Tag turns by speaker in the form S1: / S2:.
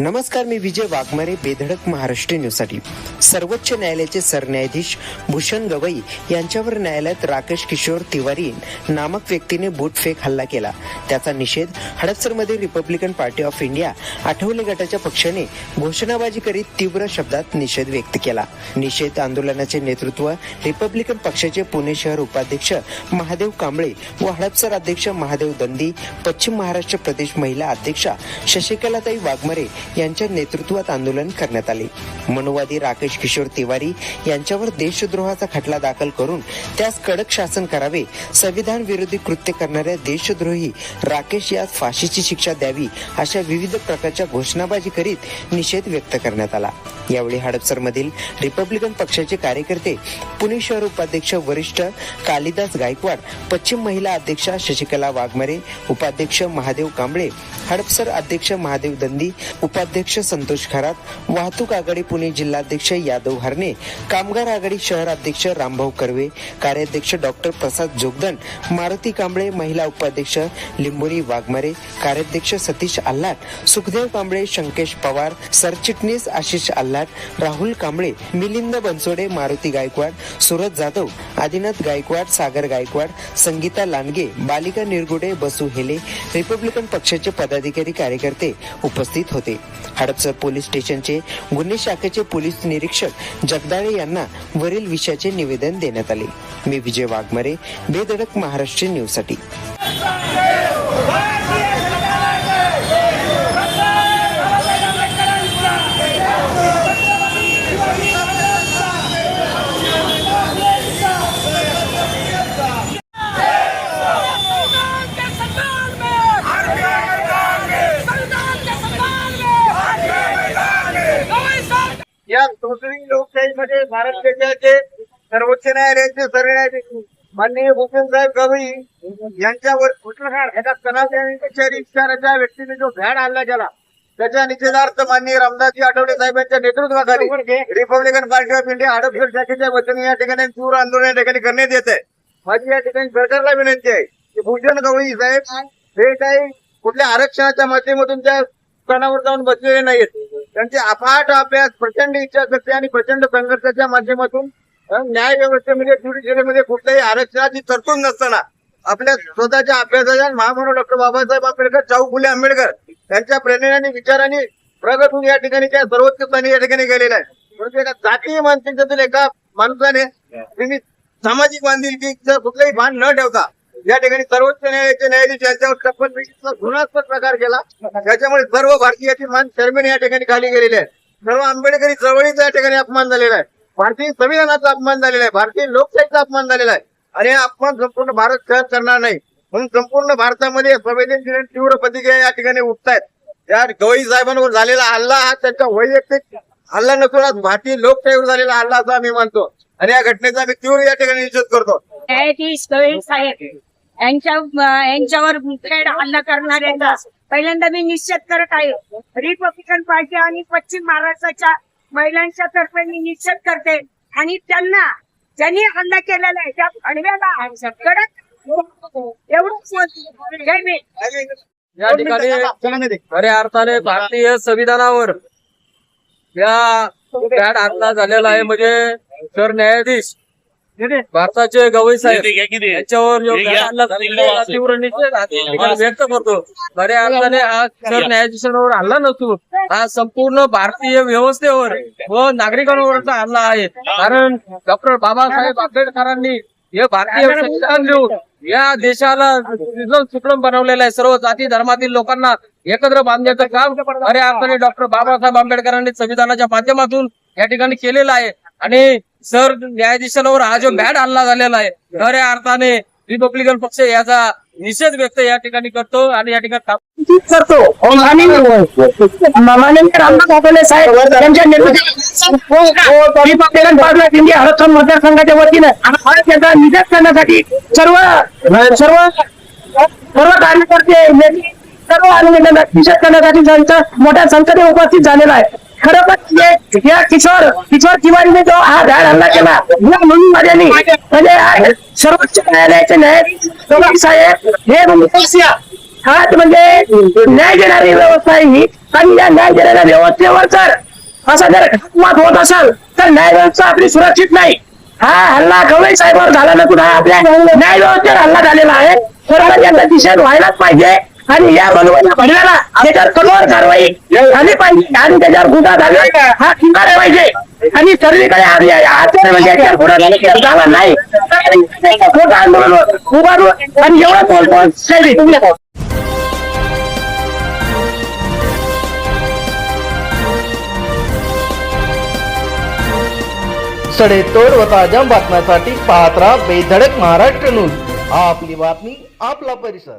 S1: नमस्कार मी विजय वाघमारे बेधडक महाराष्ट्र न्यूजसाठी. सर्वोच्च न्यायालयाचे सरन्यायाधीश भूषण गवई यांच्यावर न्यायालयात राकेश किशोर तिवारी नामक व्यक्तीने बूटफेक हल्ला केला. त्याचा निषेध हडपसरमध्ये Republican Party of India Athawale गटाच्या पक्षाने घोषणाबाजी करीत तीव्र शब्दात निषेध व्यक्त केला. निषेध आंदोलनाचे नेतृत्व रिपब्लिकन पक्षाचे पुणे शहर उपाध्यक्ष महादेव कांबळे व हडपसर अध्यक्ष महादेव दंदी पश्चिम महाराष्ट्र प्रदेश महिला अध्यक्षा शशिकलाताई वाघमारे यांच्या नेतृत्वात आंदोलन करण्यात आले. मनुवादी राकेश किशोर तिवारी यांच्यावर देशद्रोहाचा खटला दाखल करून त्यास कडक शासन करावे संविधान विरोधी कृत्य करणाऱ्या देशद्रोही राकेश यास फाशीची शिक्षा द्यावी अशा विविध प्रकारच्या घोषणाबाजी करीत निषेध व्यक्त करण्यात आला. यावेळी हडपसर मधील रिपब्लिकन पक्षाचे कार्यकर्ते पुणे शहर उपाध्यक्ष वरिष्ठ कालिदास गायकवाड पश्चिम महिला अध्यक्षा शशिकला वाघमारे उपाध्यक्ष महादेव कांबळे हडपसर अध्यक्ष महादेव दंदी उप उपाध्यक्ष संतोष खरात वाहतूक आघाडी पुणे जिल्हाध्यक्ष यादव हरणे कामगार आघाडी शहर अध्यक्ष रामभाऊ कर्वे कार्याध्यक्ष डॉक्टर प्रसाद जोगदन मारुती कांबळे महिला उपाध्यक्ष लिंबोरी वाघमारे कार्याध्यक्ष सतीश आल्हाट सुखदेव कांबळे शंकेश पवार सरचिटणीस आशिष आल्हाट राहुल कांबळे मिलिंद बनसोडे मारुती गायकवाड सुरत जाधव आदिनाथ गायकवाड सागर गायकवाड संगीता लांडगे बालिका निरगुडे बसू हेले रिपब्लिकन पक्षाचे पदाधिकारी कार्यकर्ते उपस्थित होते. हडपसर पोलीस स्टेशनचे गुन्हे शाखेचे पोलीस निरीक्षक जगदाळे यांना वरील विषयाचे निवेदन देण्यात आले. मी विजय वाघमारे बेधडक महाराष्ट्र न्यूजसाठी
S2: संविधान के सम्मान में संविधान के सम्मान में गवई साहब
S3: या कृत्रिम लोकशाहीमध्ये भारत देशाचे सर्वोच्च न्यायालयाचे सरन्यायाधीश माननीय भूषण गवई यांच्यावर कुठला एका कनाचारी विचाराच्या व्यक्तीने जो भ्याड हल्ला केला त्याच्या निषेधार्थ माननीय रामदासजी आठवले साहेबांच्या नेतृत्वाखाली Republican Party of India Hadapsar शाखेच्या वतीने या ठिकाणी तीव्र आंदोलन या ठिकाणी करण्यात येत आहे. माझी या ठिकाणी सरकारला विनंती आहे की भूषण गवई साहेब हे काही कुठल्या आरक्षणाच्या माध्यमातून त्या स्थानावर जाऊन बसलेले नाहीत. त्यांचे अफाट अभ्यास प्रचंड इच्छाशक्ती आणि प्रचंड संघर्षाच्या माध्यमातून न्याय व्यवस्थेमध्ये ज्युडिशियरीमध्ये कुठल्याही आरक्षणाची तरतूद नसताना आपल्या स्वतःच्या अभ्यासाच्या महामानव डॉक्टर बाबासाहेब आंबेडकर शाहू फुले आंबेडकर यांच्या प्रेरणेने विचाराने प्रगत होऊन या ठिकाणी त्या सर्वोच्च स्थानी या ठिकाणी गेलेला आहे परंतु एका जातीय मानसिकतेतील एका माणसाने सामाजिक बांधिलकीचं कुठलंही भान न ठेवता या ठिकाणी सर्वोच्च न्यायालयाचे न्यायाधीश यांच्यावर टप्पल विषयीचा गुन्हास्पद प्रकार केला. त्याच्यामुळे सर्व भारतीयाची मान शर्मेने या ठिकाणी खाली गेलेली आहे. सर्व आंबेडकरी चळवळीचा या ठिकाणी अपमान झालेला आहे. भारतीय संविधानाचा अपमान झालेला आहे. भारतीय लोकशाहीचा अपमान झालेला आहे. आणि हा अपमान संपूर्ण भारत सहन करणार नाही. म्हणून संपूर्ण भारतामध्ये संवेदनशील तीव्र प्रतिक्रिया या ठिकाणी उठतायत. या गवई साहेबांवर झालेला हल्ला हा त्यांचा वैयक्तिक हल्ला नसून आज भारतीय लोकशाहीवर झालेला हल्ला असा आम्ही मानतो. आणि या घटनेचा आम्ही तीव्र या ठिकाणी निषेध करतो.
S4: न्यायाधीश गवई साहेब यांच्या यांच्यावर थेट हल्ला करणाऱ्यांचा पहिल्यांदा मी निश्चित करत आहे रिपब्लिकन पार्टी आणि पश्चिम महाराष्ट्राच्या महिलांच्या तर्फे मी निश्चित करते. आणि त्यांना ज्यांनी हल्ला केलेला आहे त्या आडव्याला कडक एवढंच बोलते.
S5: या ठिकाणी खऱ्या अर्थाने भारतीय संविधानावर या बॅड हल्ला झालेला आहे. म्हणजे सरन्यायाधीश भारताचे गवई साहेब यांच्यावर तीव्र निषेध व्यक्त करतो. खऱ्या अर्थाने हा सरन्यायाधीशांवर हल्ला नसून हा संपूर्ण भारतीय व्यवस्थेवर व नागरिकांवरचा हल्ला आहे. कारण डॉक्टर बाबासाहेब आंबेडकरांनी हे भारतीय संविधान लिहून या देशाला सुफलाम बनवलेलं आहे. सर्व जाती धर्मातील लोकांना एकत्र बांधण्याचं काम खऱ्या अर्थाने डॉक्टर बाबासाहेब आंबेडकरांनी संविधानाच्या माध्यमातून या ठिकाणी केलेलं आहे. आणि सर न्यायाधीशांवर हा जो बॅड हल्ला झालेला आहे खऱ्या अर्थाने रिपब्लिकन पक्ष याचा निषेध व्यक्त या ठिकाणी करतो आणि या ठिकाणी
S6: करतो. आणि माननीय रामदास आठवले साहेब यांच्या रिपब्लिकन पार्टी ऑफ इंडिया मतदारसंघाच्या वतीनं त्यांचा निषेध करण्यासाठी सर्व सर्व सर्व कार्यकर्ते सर्व आणि निषेध करण्यासाठी त्यांचा मोठ्या संख्येने उपस्थित झालेला आहे. खरोखर या किशोर किशोर तिवारीने जो हा धाड हल्ला केला या म्हणून माझ्यानी म्हणजे सर्वोच्च न्यायालयाचे न्यायाधीश साहेब हे हात म्हणजे न्याय देणारी व्यवस्था आहे ही. आणि या न्याय देणाऱ्या व्यवस्थेवर जर असा जर घातपात होत असेल तर न्याय व्यवस्था आपली सुरक्षित नाही. हा हल्ला गवळी साहेबांवर झाला नसून हा आपल्या न्याय व्यवस्थेवर हल्ला झालेला आहे. कोणाला याचा निषेध व्हायलाच पाहिजे. आणि या बनवायला भरण्याला त्याच्यावर कठोर कारवाई झाली पाहिजे. आणि त्याच्यावर गुन्हा झाला हा किनारे पाहिजे. आणि सर्वीकडे आम्ही म्हणजे याच्यावर गुन्हा झाला नाही. मोठं आंदोलन उभारू आणि एवढं बोलतो शैली
S7: सडेतोड व ताज्या बातम्यांसाठी पाहत राहा बेधडक महाराष्ट्र न्यूज. आपली बातमी आपला परिसर.